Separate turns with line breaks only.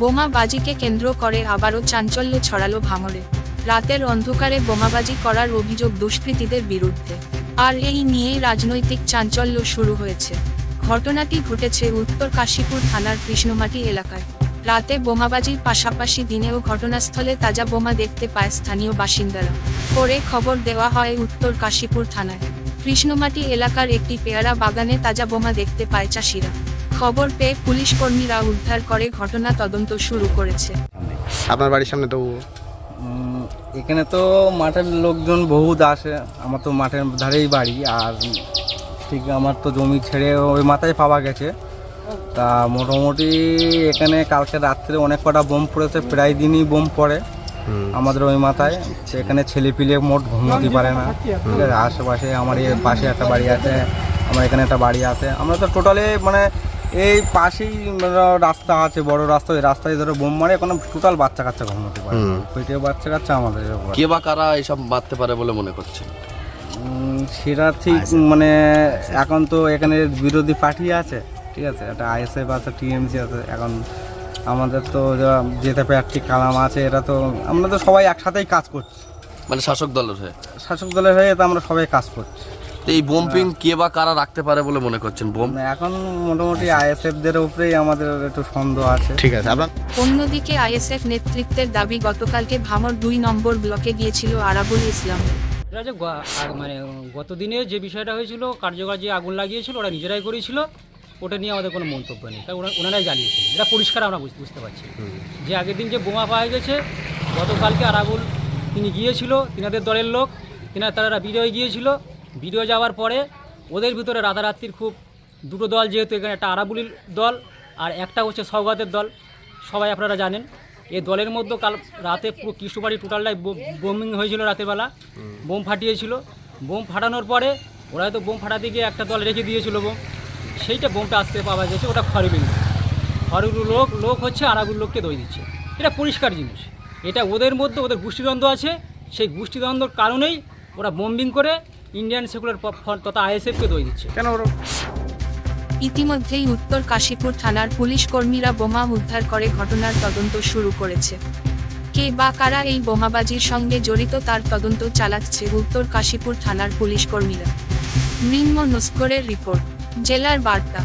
বোমাবাজিকে কেন্দ্র করে আবারও চাঞ্চল্য ছড়ালো ভাঙড়ে রাতের অন্ধকারে বোমাবাজি করার অভিযোগ দুষ্কৃতীদের বিরুদ্ধে। আর এই নিয়েই রাজনৈতিক চাঞ্চল্য শুরু হয়েছে। ঘটনাটি ঘটেছে উত্তর কাশীপুর থানার কৃষ্ণমাটি এলাকায়। রাতে বোমাবাজির পাশাপাশি দিনেও ঘটনাস্থলে তাজা বোমা দেখতে পায় স্থানীয় বাসিন্দারা। পরে খবর দেওয়া হয় উত্তর কাশীপুর থানায়। কৃষ্ণমাটি এলাকার একটি পেয়ারা বাগানে তাজা বোমা দেখতে পায় চাষিরা। খবর পেয়ে পুলিশ কর্মীরা উদ্ধার করে ঘটনা তদন্ত শুরু করেছে।
আপনার বাড়ির সামনে তো
এখানে তো মাঠের লোকজন বহুত আসে আমার তো মাঠের ধারেই বাড়ি আর ঠিক আমার তো জমি ছেড়ে ওই মাথায় পাওয়া গেছে। তা মোটামুটি এখানে কালকে রাত্রে অনেক কটা বোম পড়েছে প্রায় দিনই বোম পড়ে আমাদের ওই মাথায়। সেখানে ছেলে পিলে মোট ঘুমোতে পারে না। ঠিক আছে আশেপাশে আমার এই পাশে একটা বাড়ি আছে আমার এখানে একটা বাড়ি আছে। আমরা তো টোটালি মানে এই পাশেই রাস্তা আছে বড় রাস্তা ওই রাস্তায় ধরো বোম মারে এখন টোটাল বাচ্চা কাচ্চা ঘুমোতে পারে
হুম।
বাচ্চা কাচ্চা আমাদের
কে বা কারা এসব মারতে পারে বলে মনে করছেন?
উম, সেটা ঠিক মানে এখন তো এখানে বিরোধী পার্টি আছে ঠিক আছে একটা আইএসএফ আছে টিএমসি আছে এখন আমাদের তো যা- যেতে প্রার্থী কালাম আছে এটা তো আমরা তো সবাই একসাথেই কাজ করছি।
মানে শাসক দলের হয়ে?
শাসক দলের হয়ে তো আমরা সবাই কাজ করছি।
তো এই বোম পিং কে বা কারা রাখতে পারে বলে মনে করছেন? বোম?
এখন মোটামুটি আইএসএফদের উপরেই আমাদের একটু সন্দেহ আছে।
ঠিক আছে আপনার
অন্যদিকে আইএসএফ নেতৃত্বের দাবি গতকালকে ভাঙড় দুই নম্বর ব্লকে গিয়েছিল আরাবুল ইসলাম।
যে মানে গত দিনে যে বিষয়টা হয়েছিল কার্যকর যে আগুন লাগিয়েছিল ওরা নিজেরাই করেছিল ওটা নিয়ে আমাদের কোনো মন্তব্য নেই। কারণ ওরা- ওনারাই জ্বালিয়েছিল এটা পরিষ্কার আমরা বুঝ- বুঝতে পারছি। যে আগের দিন যে বোমা পাওয়া গেছে গতকালকে আরাবুল তিনি গিয়েছিল তিনাদের দলের লোক তিনার তারা ভিডিও গিয়েছিল ভিডিও যাওয়ার পরে ওদের ভিতরে রাতারাত্রির খুব দুটো দল যেহেতু এখানে একটা আরাবুলির দল আর একটা হচ্ছে সৌগাতের দল সবাই আপনারা জানেন। এই দলের মধ্যে কাল রাতে পুরো কৃষ্ণবাড়ি টোটালটাই বোমিং হয়েছিল রাতের বেলা। বোম ফাটিয়েছিল। বোম ফাটানোর পরে ওরা হয়তো বোম ফাটাতে গিয়ে একটা দল রেখে দিয়েছিল বোম। সেইটা বোমটা আসতে পাওয়া গেছে ওটা খরিবিং খরিগুলো লোক লোক হচ্ছে আরাগুলো লোককে দই দিচ্ছে। এটা পরিষ্কার জিনিস। এটা ওদের মধ্যে ওদের গোষ্ঠীদ্বন্দ্ব আছে। সেই গোষ্ঠীদ্বন্দ্বর কারণেই ওরা বোম্বিং করে ইন্ডিয়ান সেকুলার ফ্রন্ট তথা আইএসএফকে দই দিচ্ছে।
কেন ওরা
ইতিমধ্যেই উত্তর কাশীপুর থানার পুলিশ কর্মীরা বোমা উদ্ধার করে ঘটনার তদন্ত শুরু করেছে। কে বা কারা এই বোমাবাজির সঙ্গে জড়িত তার তদন্ত চালাচ্ছে উত্তর কাশীপুর থানার পুলিশ কর্মীরা। নিম্ন নস্করের রিপোর্ট জেলার বার্তা।